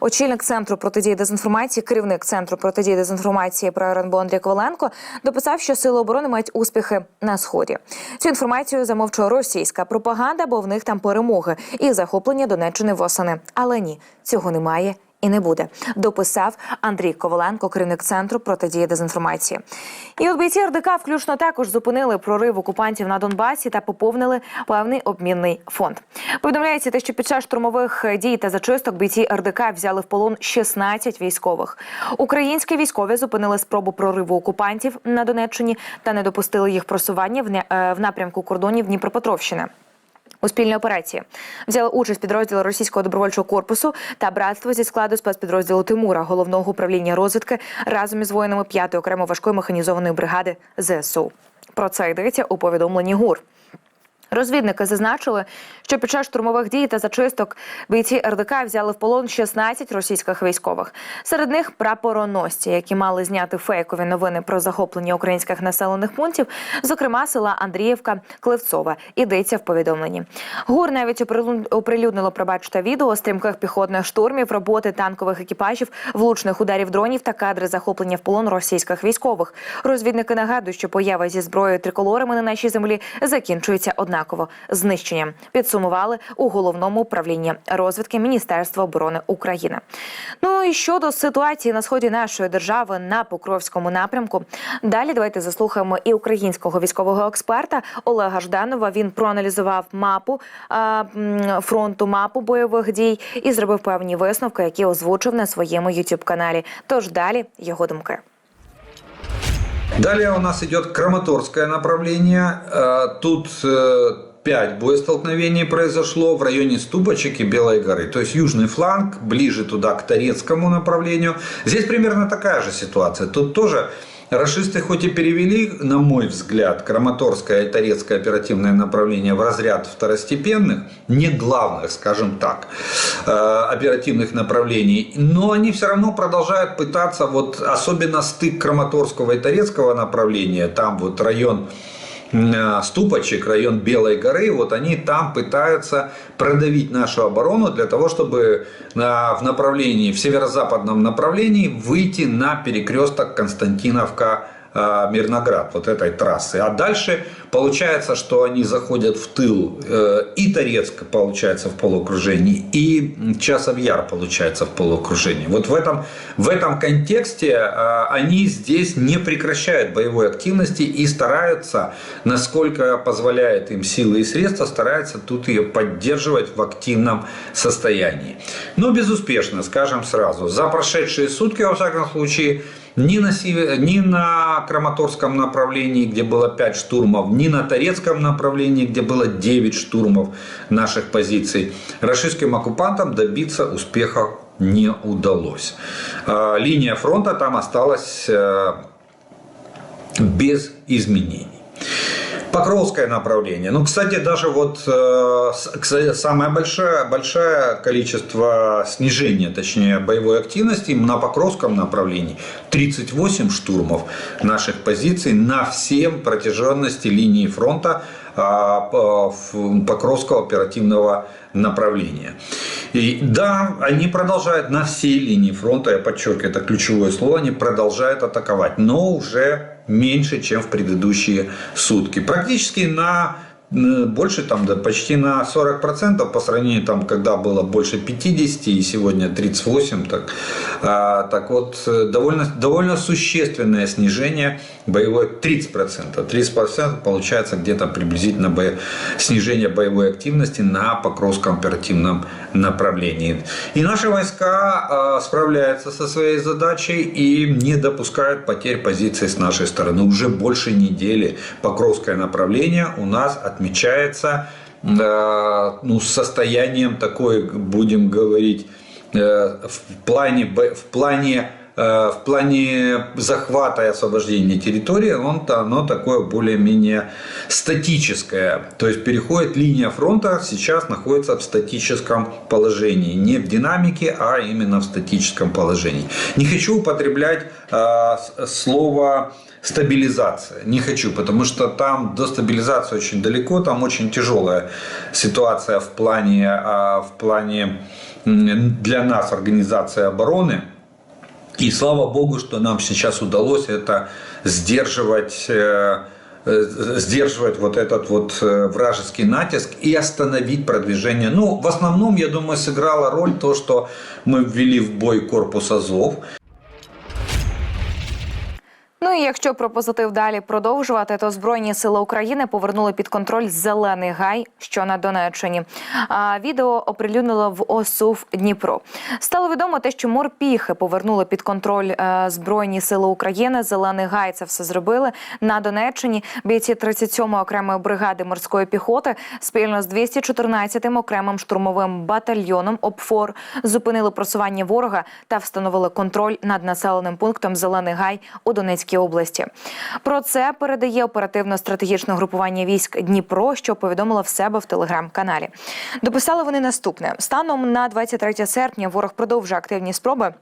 Очільник центру протидії дезінформації, керівник центру протидії дезінформації про РНБО Андрій Коваленко дописав, що сили оборони мають успіхи на сході. Цю інформацію замовчує російська пропаганда, бо в них там перемоги і захоплення Донеччини восени. Але ні, цього немає. І не буде, дописав Андрій Коваленко, керівник центру протидії дезінформації. І от бійці РДК включно також зупинили прорив окупантів на Донбасі та поповнили певний обмінний фонд. Повідомляється те, що під час штурмових дій та зачисток бійці РДК взяли в полон 16 військових. Українські військові зупинили спробу прориву окупантів на Донеччині та не допустили їх просування в е, напрямку кордонів Дніпропетровщини. У спільній операції взяли участь підрозділи російського добровольчого корпусу та братство зі складу спецпідрозділу Тимура головного управління розвідки разом із воїнами 5-ї окремо важкої механізованої бригади ЗСУ. Про це йдеться у повідомленні ГУР. Розвідники зазначили, що під час штурмових дій та зачисток бійці РДК взяли в полон 16 російських військових. Серед них прапороносці, які мали зняти фейкові новини про захоплення українських населених пунктів, зокрема села Андріївка, Клевцова. Ідеться в повідомленні. ГУР навіть оприлю- оприлюднило, пробачте, відео стрімких піхотних штурмів, роботи танкових екіпажів, влучних ударів дронів та кадри захоплення в полон російських військових. Розвідники нагадують, що поява зі зброєю триколорами на нашій землі закінчується однаково знищенням. Підсумували у головному управлінні розвідки Міністерства оборони України. Ну і щодо ситуації на сході нашої держави на Покровському напрямку. Далі давайте заслухаємо і українського військового експерта Олега Жданова. Він проаналізував мапу фронту, мапу бойових дій і зробив певні висновки, які озвучив на своєму youtube каналі. Тож далі його думки. Далее у нас идет Краматорское направление. Э, Тут э, пять боестолкновений произошло в районе Ступочек и Белой горы. То есть южный фланг, ближе туда к Торецкому направлению. Здесь примерно такая же ситуация. Тут тоже Рашисты хоть и перевели, на мой взгляд, Краматорское и Торецкое оперативное направление в разряд второстепенных, не главных, скажем так, э, оперативных направлений, но они все равно продолжают пытаться, вот особенно стык Краматорского и Торецкого направления, там вот район Ступочек, район Белой горы, вот они там пытаются продавить нашу оборону для того, чтобы на- в направлении, в северо-западном направлении выйти на перекресток Константиновка э, Мирноград, вот этой трассы. А дальше получается, что они заходят в тыл, э, и Торецк получается в полуокружении, и Часов Яр получается в полуокружении. Вот в этом, в этом контексте э, они здесь не прекращают боевой активности и стараются, насколько позволяет им силы и средства, стараются тут ее поддерживать в активном состоянии. Но безуспешно, скажем сразу. За прошедшие сутки, во всяком случае, ни на, север- ни на Краматорском направлении, где было 5 штурмов, ни на Торецком направлении, где было 9 штурмов наших позиций, российским оккупантам добиться успеха не удалось. А, Линия фронта там осталась э, без изменений. Покровское направление. Ну, кстати, даже вот э, самое большое, большое количество снижения, точнее, боевой активности на Покровском направлении 38 штурмов наших позиций на всем протяженности линии фронта Покровского оперативного направления. И да, они продолжают на всей линии фронта, я подчеркиваю, это ключевое слово, они продолжают атаковать, но уже меньше, чем в предыдущие сутки. Практически на больше там, да, почти на 40% по сравнению там, когда было больше 50 и сегодня 38, так, а, так вот, э, довольно, довольно существенное снижение боевой 30%. 30% получается где-то приблизительно бо- снижение боевой активности на Покровском оперативном направлении. И наши войска э, справляются со своей задачей и не допускают потерь позиций с нашей стороны. Уже больше недели Покровское направление у нас отмечается э, ну, с состоянием такой, будем говорить, э, в плане, бо- в плане э, в плане захвата и освобождения территории, он, оно такое более-менее статическое. То есть переходит линия фронта сейчас находится в статическом положении. Не в динамике, а именно в статическом положении. Не хочу употреблять э, слово стабилизация. Не хочу, потому что там до стабилизации очень далеко, там очень тяжелая ситуация в плане, а, в плане для нас организации обороны. И слава богу, что нам сейчас удалось это сдерживать, э, э, сдерживать вот этот вот э, вражеский натиск и остановить продвижение. Ну, в основном, я думаю, сыграла роль то, что мы ввели в бой корпус Азов. Ну і якщо про позитив далі продовжувати, то збройні сили України повернули під контроль зелений гай, що на Донеччині. А відео оприлюднило в ОСУВ Дніпро. Стало відомо те, що морпіхи повернули під контроль е, збройні сили України. Зелений гай це все зробили на Донеччині. Бійці 37-ї окремої бригади морської піхоти спільно з 214-м окремим штурмовим батальйоном ОПФОР зупинили просування ворога та встановили контроль над населеним пунктом Зелений Гай у Донецькій області. Про це передає оперативно-стратегічне групування військ Дніпро, що повідомило в себе в телеграм-каналі. Дописали вони наступне: станом на 23 серпня ворог продовжує активні спроби.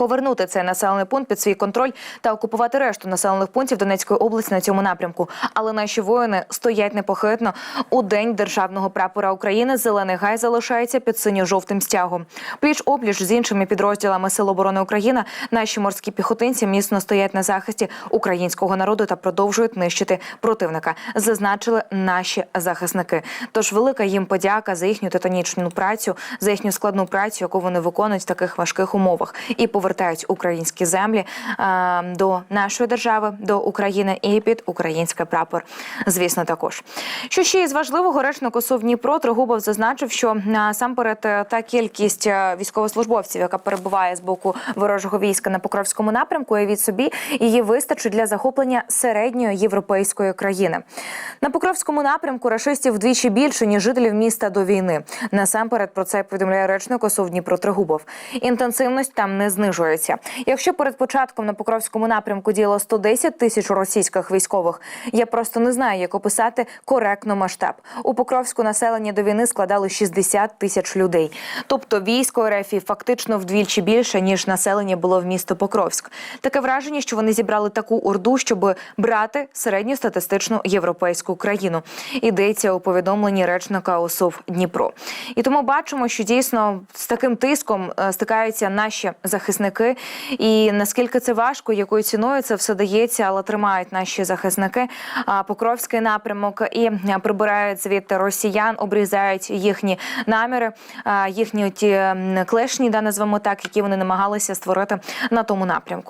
Повернути цей населений пункт під свій контроль та окупувати решту населених пунктів Донецької області на цьому напрямку. Але наші воїни стоять непохитно. У день державного прапора України зелений гай залишається під синьо-жовтим стягом. Пліч опліч з іншими підрозділами Сил оборони України наші морські піхотинці міцно стоять на захисті українського народу та продовжують нищити противника. Зазначили наші захисники. Тож велика їм подяка за їхню титанічну працю, за їхню складну працю, яку вони виконують в таких важких умовах, і повертають українські землі е, до нашої держави, до України і під український прапор. Звісно, також що ще із важливого речник ОСУ Дніпро Трогубов зазначив, що насамперед е, та кількість е, військовослужбовців, яка перебуває з боку ворожого війська на Покровському напрямку, і від собі її вистачить для захоплення середньої європейської країни. На Покровському напрямку рашистів вдвічі більше ніж жителів міста до війни. Насамперед про це повідомляє речник ОСУ Дніпро Тригубов. Інтенсивність там не знижується. Якщо перед початком на Покровському напрямку діяло 110 тисяч російських військових, я просто не знаю, як описати коректно масштаб. У Покровську населення до війни складали 60 тисяч людей. Тобто військо РФ фактично вдвічі більше ніж населення було в місто Покровськ. Таке враження, що вони зібрали таку орду, щоб брати середньостатистичну європейську країну. Йдеться у повідомленні речника ОСУВ Дніпро. І тому бачимо, що дійсно з таким тиском е, стикаються наші захисники. І наскільки це важко, якою ціною це все дається, але тримають наші захисники Покровський напрямок і прибирають звідти росіян, обрізають їхні наміри, їхні ті клешні, да назвемо так, які вони намагалися створити на тому напрямку.